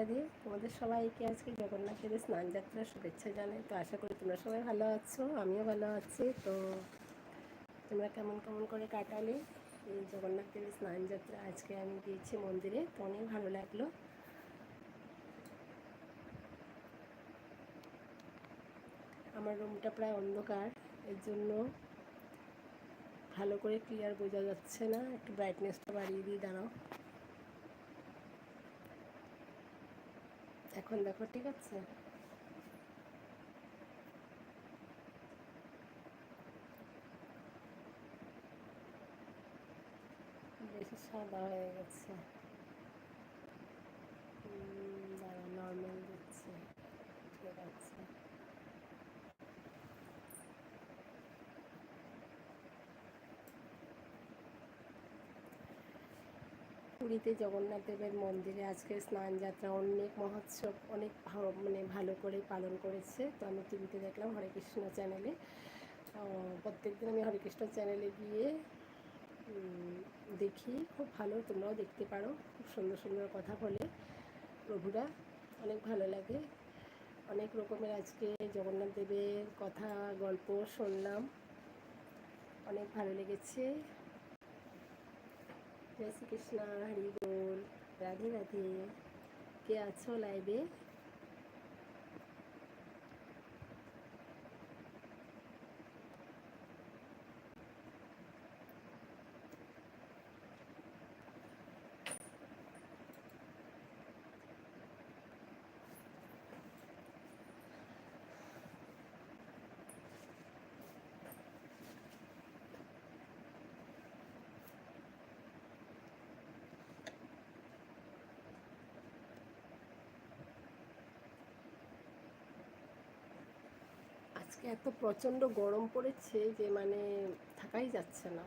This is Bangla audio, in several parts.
রাধে তোমাদের সবাইকে আজকে জগন্নাথের স্নান যাত্রার শুভেচ্ছা জানাই। তো আশা করি তোমরা সবাই ভালো আছো, আমিও ভালো আছি। তো তোমরা কেমন কেমন করে কাটালে এই জগন্নাথের স্নান যাত্রা? আজকে আমি গিয়েছি মন্দিরে, তো অনেক ভালো লাগল। আমার রুমটা প্রায় অন্ধকার, এর জন্য ভালো করে ক্লিয়ার বোঝা যাচ্ছে না। একটু ব্রাইটনেসটা বাড়িয়ে দিয়ে দাঁড়াও। এখন দেখো ঠিক আছে? বেশি সাদা হয়ে গেছে দাঁড়া নর্মাল দিচ্ছে ঠিক আছে পুরীতে জগন্নাথ দেবের মন্দিরে আজকে স্নান যাত্রা, অনেক মহোৎসব, অনেক মানে ভালো করে পালন করেছে। তো আমি টিভিতে দেখলাম হরে কৃষ্ণ চ্যানেলে প্রত্যেক দিন আমি হরে কৃষ্ণ চ্যানেলে গিয়ে দেখি। খুব ভালো, তোমরাও দেখতে পারো। খুব সুন্দর সুন্দর কথা বলে প্রভুরা। অনেক ভালো লাগে। অনেক রকমের আজকে জগন্নাথ দেবের কথা, গল্প শুনলাম। অনেক ভালো লেগেছে। জয় শ্রীকৃষ্ণ হরি বল রাধে রাধে। কে আছো লাইভে আজকে এত প্রচণ্ড গরম পড়েছে যে মানে থাকাই যাচ্ছে না।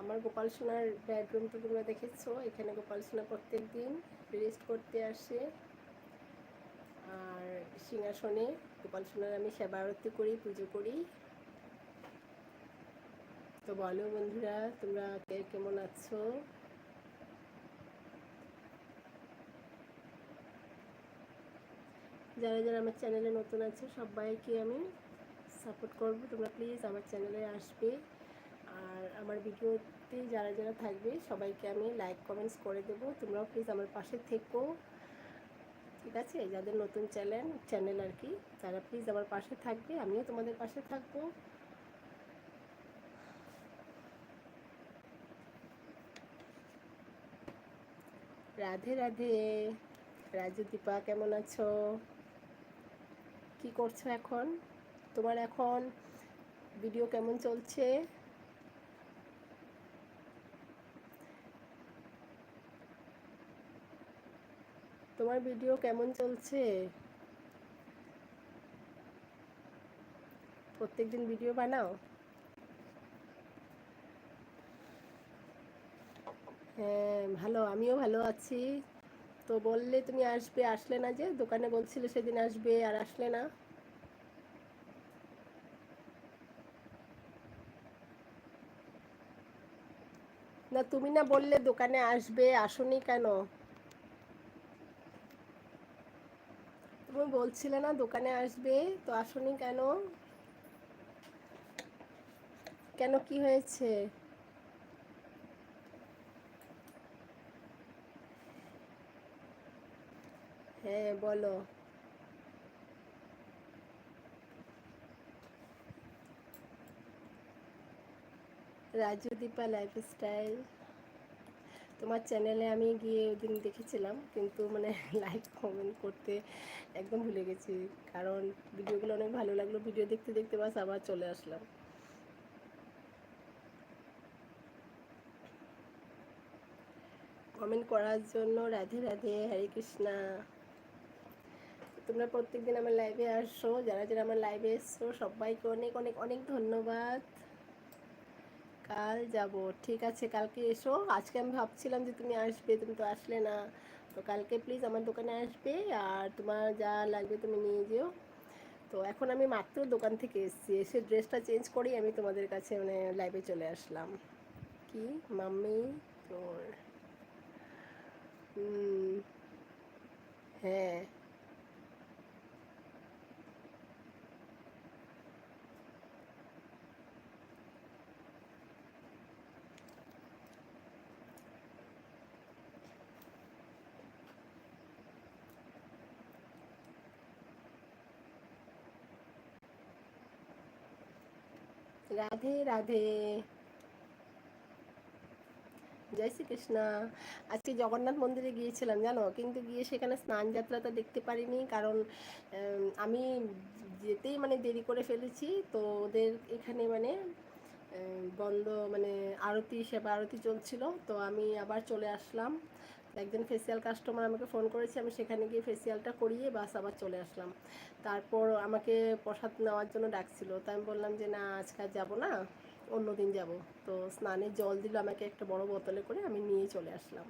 আমার গোপাল সোনার বেডরুমটা তোমরা দেখেছ, এখানে গোপাল সোনা প্রত্যেক দিন রেস্ট করতে আসে। আর সিংহাসনে গোপাল সোনার আমি সেবা আরতি করি, পুজো করি। তো বলো বন্ধুরা, তোমরা কে কেমন আছো? যারা যারা আমার চ্যানেলে নতুন আছে, সবাইকে আমি সাপোর্ট করব। তোমরা প্লিজ আমার চ্যানেলে আসবে। আর আমার ভিডিওতে যারা যারা থাকবে, সবাইকে আমি লাইক কমেন্টস করে দেব। তোমরাও প্লিজ আমার পাশে থেকো। ঠিক আছে? যাদের নতুন চ্যানেল চ্যানেল আর কি, তারা প্লিজ আমার পাশে থাকবে। আমিও তোমাদের পাশে থাকব। রাধে রাধে। রাজু, দীপা, কেমন আছো? কি করছ এখন? তোমার এখন ভিডিও কেমন চলছে? তোমার ভিডিও কেমন চলছে? প্রত্যেক দিন ভিডিও বানাও? হ্যাঁ ভালো, আমিও ভালো আছি। তো বললে তুমি আসবে, আসলে না যে দোকানে বলছিলে সেদিন আসবে আর আসলে না। না, তুমি না বললে দোকানে আসবে, আসনি কেন? তুমি বলছিলে না দোকানে আসবে, তো আসনি কেন? কেন কি হয়েছে হ্যাঁ বলো। রাজু দীপা লাইফস্টাইল তোমার চ্যানেলে আমি গিয়ে ওদিন দেখেছিলাম, কিন্তু মানে লাইক কমেন্ট করতে একদম ভুলে গেছি। কারণ ভিডিওগুলো অনেক ভালো লাগল ভিডিও দেখতে দেখতে বাস আবার চলে আসলাম। কমেন্ট করার জন্য রাধে রাধে, হরে কৃষ্ণা। তোমরা প্রত্যেক দিন আমার লাইভে আসো, যারা যারা আমার লাইভে এসছো, সবাইকে অনেক অনেক অনেক ধন্যবাদ। কাল যাব, ঠিক আছে, কালকে এসো। আজকে আমি ভাবছিলাম যে তুমি আসবে, তুমি তো আসলে না। তো কালকে প্লিজ আমার দোকানে আসবে, আর তোমার যা লাগবে তুমি নিয়ে যেও। তো এখন আমি মাত্র দোকান থেকে এসেছি, এসে ড্রেসটা চেঞ্জ করেই আমি তোমাদের কাছে মানে লাইভে চলে আসলাম। কি? মাম্মি, তোর রাধে রাধে। জয় শ্রীকৃষ্ণ। আজকে জগন্নাথ মন্দিরে গিয়েছিলাম জানো? কিন্তু গিয়ে সেখানে স্নান যাত্রাটা দেখতে পারিনি কারণ আম, যেতেই মানে দেরি করে ফেলেছি। তো ওদের এখানে মানে বন্ধ মানে আরতি সেবা আরতি চলছিল। তো আমি আবার চলে আসলাম। একজন ফেসিয়াল কাস্টমার আমাকে ফোন করেছে, আমি সেখানে গিয়ে ফেসিয়ালটা করিয়ে বাস আবার চলে আসলাম। তারপর আমাকে প্রসাদ নেওয়ার জন্য ডাকছিল, তো আমি বললাম যে, না, আজকে আর যাব না, অন্য দিন যাব। তো স্নানের জল দিল আমাকে একটা বড় বোতলে করে, আমি নিয়ে চলে আসলাম।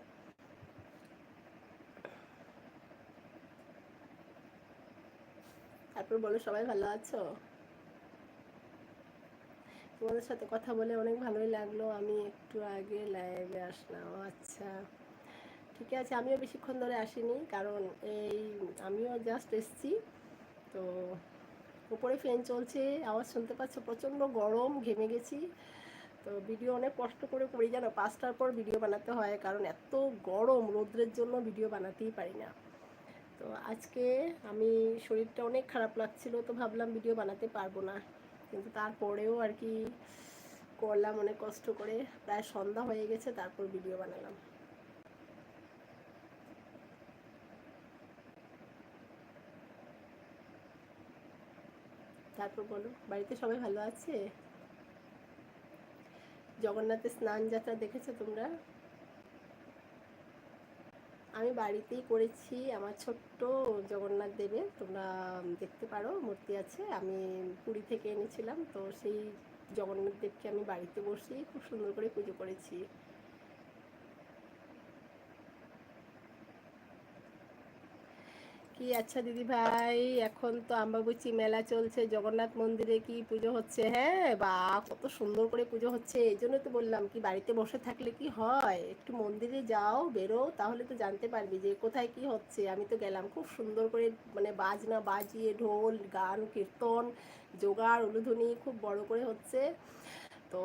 তারপর বলো সবাই ভালো আছো? তোমাদের সাথে কথা বলে অনেক ভালোই লাগল, আমি একটু আগে লাইভে আসলাম আচ্ছা। ঠিক আছে, আমিও বেশিক্ষণ ধরে আসিনি, কারণ এই আমিও জাস্ট এসছি। তো উপরে ফ্যান চলছে, আওয়াজ শুনতে পাচ্ছ, প্রচণ্ড গরম, ঘেমে গেছি। তো ভিডিও অনেক কষ্ট করে করি, জানো, পাঁচটার পর ভিডিও বানাতে হয়, কারণ এত গরম, রৌদ্রের জন্য ভিডিও বানাতেই পারি না। তো আজকে আমি শরীরটা অনেক খারাপ লাগছিল, তো ভাবলাম ভিডিও বানাতে পারব না। কিন্তু তারপরেও আর কি করলাম, অনেক কষ্ট করে। প্রায় সন্ধ্যা হয়ে গেছে, তারপর ভিডিও বানালাম। তারপর বলো, বাড়িতে সবাই ভালো আছে? জগন্নাথের স্নান যাত্রা দেখেছ তোমরা? আমি বাড়িতেই করেছি, আমার ছোট্ট জগন্নাথ দেবের, তোমরা দেখতে পারো, মূর্তি আছে, আমি পুরী থেকে এনেছিলাম, তো সেই জগন্নাথ দেবকে আমি বাড়িতে বসেই খুব সুন্দর করে পুজো করেছি। কি আচ্ছা দিদি ভাই? এখন তো আম্বাবুচি মেলা চলছে, জগন্নাথ মন্দিরে কি পুজো হচ্ছে? হ্যাঁ বা কত সুন্দর করে পুজো হচ্ছে, এই জন্য তো বললাম, কি বাড়িতে বসে থাকলে কি হয়? একটু মন্দিরে যাও, বেরো, তাহলে তো জানতে পারবি যে কোথায় কি হচ্ছে। আমি তো গেলাম, খুব সুন্দর করে মানে বাজনা বাজিয়ে ঢোল, গান, কীর্তন, জোগাড়, উলুধ্বনি, খুব বড় করে হচ্ছে। তো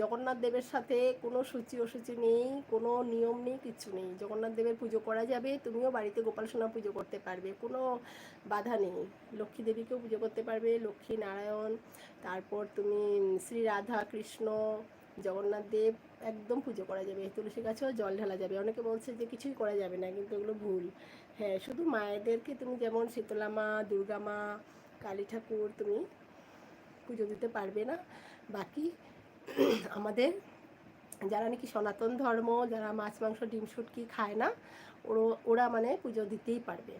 জগন্নাথ দেবের সাথে কোনো সূচি অসুচি নেই, কোনো নিয়ম নেই, কিছু নেই। জগন্নাথ দেবের পুজো করা যাবে, তুমিও বাড়িতে গোপাল সোনা পুজো করতে পারবে, কোনো বাধা নেই। লক্ষ্মী দেবীকেও পুজো করতে পারবে, লক্ষ্মী নারায়ণ, তারপর তুমি শ্রী রাধা কৃষ্ণ, জগন্নাথ দেব, একদম পুজো করা যাবে। তুলসী গাছেও জল ঢালা যাবে। অনেকে বলছে যে কিছুই করা যাবে না, কিন্তু এগুলো ভুল। হ্যাঁ শুধু মায়েদেরকে তুমি যেমন শীতলা মা, দুর্গা মা, কালী ঠাকুর তুমি পুজো দিতে পারবে না। বাকি আমাদের যারা নাকি সনাতন ধর্ম, যারা মাছ, মাংস, ডিম, শুটকি খায় না, ওরা ওরা মানে পুজো দিতেই পারবে।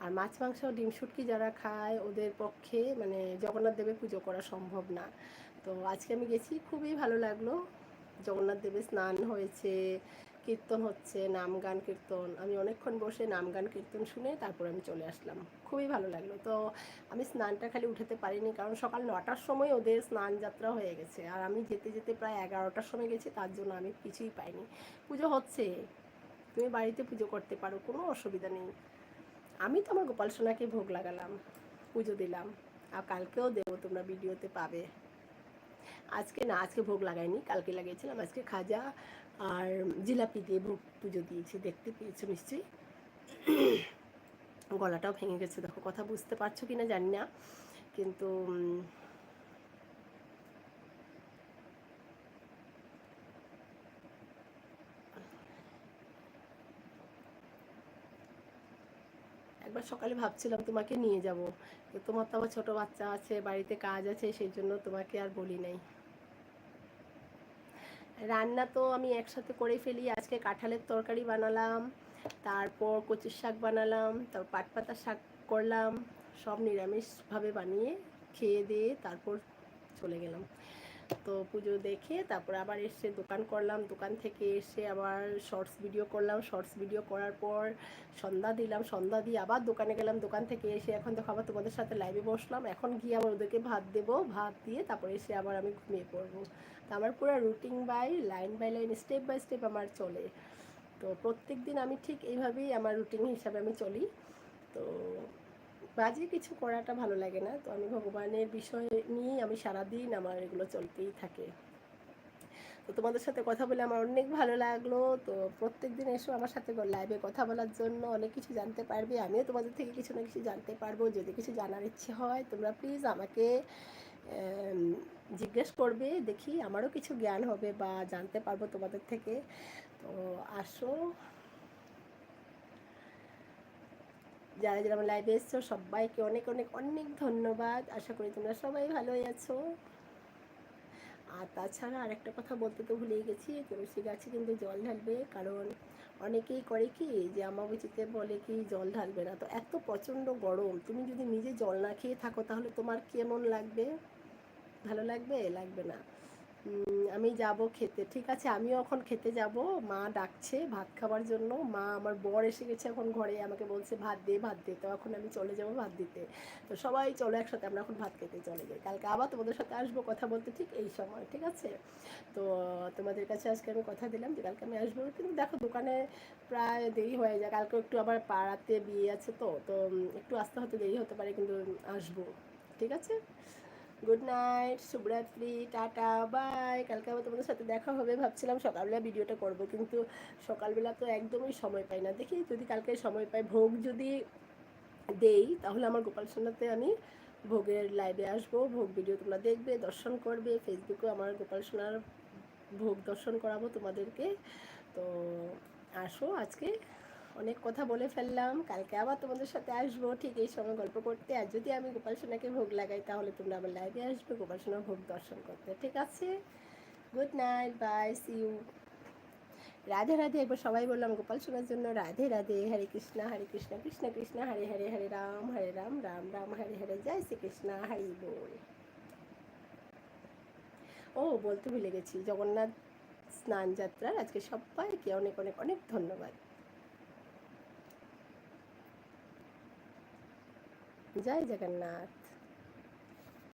আর মাছ, মাংস, ডিম, শুটকি যারা খায়, ওদের পক্ষে মানে জগন্নাথ দেবের পুজো করা সম্ভব না। তো আজকে আমি গেছি, খুবই ভালো লাগল। জগন্নাথ দেবের স্নান হয়েছে কীর্তন হচ্ছে, নাম গান কীর্তন। আমি অনেকক্ষণ বসে নাম গান কীর্তন শুনে তারপর আমি চলে আসলাম। খুবই ভালো লাগল। তো আমি স্নানটা খালি উঠাতে পারিনি কারণ সকাল নটার সময় ওদের স্নান যাত্রা হয়ে গেছে। আর আমি যেতে যেতে প্রায় এগারোটার সময় গেছি, তার জন্য আমি কিছুই পাইনি। পুজো হচ্ছে। তুমি বাড়িতে পুজো করতে পারো, কোনো অসুবিধা নেই। আমি তো আমার গোপাল সোনাকে ভোগ লাগালাম, পুজো দিলাম। আর কালকেও দেবো, তোমরা ভিডিওতে পাবে। আজকে না, আজকে ভোগ লাগাইনি, কালকে লাগিয়েছিলাম। আজকে খাজা আর জিলাপি দিয়ে ভোগ পুজো দিয়েছি, দেখতে পেয়েছ নিশ্চয়ই। গলাটাও ভেঙে গেছে, দেখো, কথা বুঝতে পারছ কি না জানি না, কিন্তু একবার সকালে ভাবছিলাম তোমাকে নিয়ে যাব তোমার তো আবার ছোটো বাচ্চা আছে, বাড়িতে কাজ আছে, সেই জন্য তোমাকে আর বলি নাই। রান্না তো আমি একসাথে করে ফেলি। আজকে কাঁঠালের তরকারি বানালাম, তারপর কচুর শাক বানালাম, তারপর পাট পাতার শাক করলাম, সব নিরামিষভাবে বানিয়ে খেয়ে দিয়ে তারপর চলে গেলাম। তো পুজো দেখে তারপর আবার এসে দোকান করলাম। দোকান থেকে এসে আবার শর্টস ভিডিও করলাম। শর্টস ভিডিও করার পর সন্ধ্যা দিলাম। সন্ধ্যা দিয়ে আবার দোকানে গেলাম। দোকান থেকে এসে এখন দেখো আবার তোমাদের সাথে লাইভে বসলাম। এখন গিয়ে আবার ওদেরকে ভাত দেবো। ভাত দিয়ে তারপর এসে আবার আমি ঘুমিয়ে পড়ব। তো আমার পুরো routine by line by line step by step আমার চলে। তো প্রত্যেক দিন আমি ঠিক এইভাবেই আমার রুটিন হিসাবে আমি চলি। তো বাজে কিছু করাটা ভালো লাগে না। তো আমি ভগবানের বিষয় নিয়েই আমি সারাদিন আমার এগুলো চলতেই থাকে। তো তোমাদের সাথে কথা বলে আমার অনেক ভালো লাগল। তো প্রত্যেক দিন এসো আমার সাথে লাইভে কথা বলার জন্য। অনেক কিছু জানতে পারবে। আমিও তোমাদের থেকে কিছু না কিছু জানতে পারব। যদি কিছু জানার ইচ্ছে হয়, তোমরা প্লিজ আমাকে জিজ্ঞেস করবে। দেখি আমারও কিছু জ্ঞান হবে বা জানতে পারব তোমাদের থেকে। তো আসো। যারা যারা আমার লাইভে এসছো, সবাইকে অনেক অনেক অনেক ধন্যবাদ। আশা করি তোমরা সবাই ভালোই আছো। আর তাছাড়া আরেকটা কথা বলতে তো ভুলেই গেছি, তুলসী গাছে কিন্তু জল ঢালবে। কারণ অনেকেই করে কি, যে আমাবুচিতে বলে কি, জল ঢালবে না। তো এত প্রচণ্ড গরম, তুমি যদি নিজে জল না খেয়ে থাকো, তাহলে তোমার কেমন লাগবে? ভালো লাগবে? লাগবে না। আমি যাব খেতে। ঠিক আছে, আমিও এখন খেতে যাব। মা ডাকছে ভাত খাবার জন্য। মা আমার বর এসে গেছে এখন ঘরে, আমাকে বলছে, ভাত দে ভাত দে। তো এখন আমি চলে যাব ভাত দিতে। তো সবাই চলো একসাথে, আমরা এখন ভাত খেতে চলে যাই। কালকে আবার তোমাদের সাথে আসব কথা বলতে ঠিক এই সময়, ঠিক আছে? তো তোমাদের কাছে আজকে আমি কথা দিলাম যে কালকে আমি আসব। কিন্তু দেখো, দোকানে প্রায় দেরি হয়ে যায়। কালকে একটু আবার পাড়াতে বিয়ে আছে তো তো একটু আসতে হতে দেরি হতে পারে, কিন্তু আসব। ঠিক আছে? গুড নাইট শুভরাত্রি টাটা বাই কালকে আবার তোমাদের সাথে দেখা হবে, ভাবছিলাম সকালবেলা ভিডিওটা করব, কিন্তু সকালবেলা তো একদমই সময় পাই না। দেখি যদি কালকে সময় পাই, ভোগ যদি দেই, তাহলে আমার গোপাল সোনাতে আমি ভোগের লাইভে আসব, ভোগ ভিডিও তোমরা দেখবে, দর্শন করবে ফেসবুকে আমার গোপাল সোনার ভোগ দর্শন করাবো তোমাদেরকে। তো আসো আজকে। অনেক কথা বলে ফেললাম। কালকে আবার তোমাদের সাথে আসব ঠিক এই সময় গল্প করতে। আর যদি আমি গোপাল সোনাকে ভোগ লাগাই, তাহলে তোমরা আমার লাইভে আসবে গোপাল সোনার ভোগ দর্শন করতে। ঠিক আছে? Good night bye see you Radhe Radhe একবার সবাই বললাম গোপাল সোনার জন্য রাধে রাধে, হরে কৃষ্ণ হরে কৃষ্ণ কৃষ্ণ কৃষ্ণ, হরে হরে হরে রাম হরে রাম রাম রাম, হরে হরে জয় শ্রীকৃষ্ণ হরি বল। ও, বলতে ভুলে গেছি, জগন্নাথ স্নান যাত্রার আজকে সবাইকে অনেক অনেক অনেক ধন্যবাদ। জয় জগন্নাথ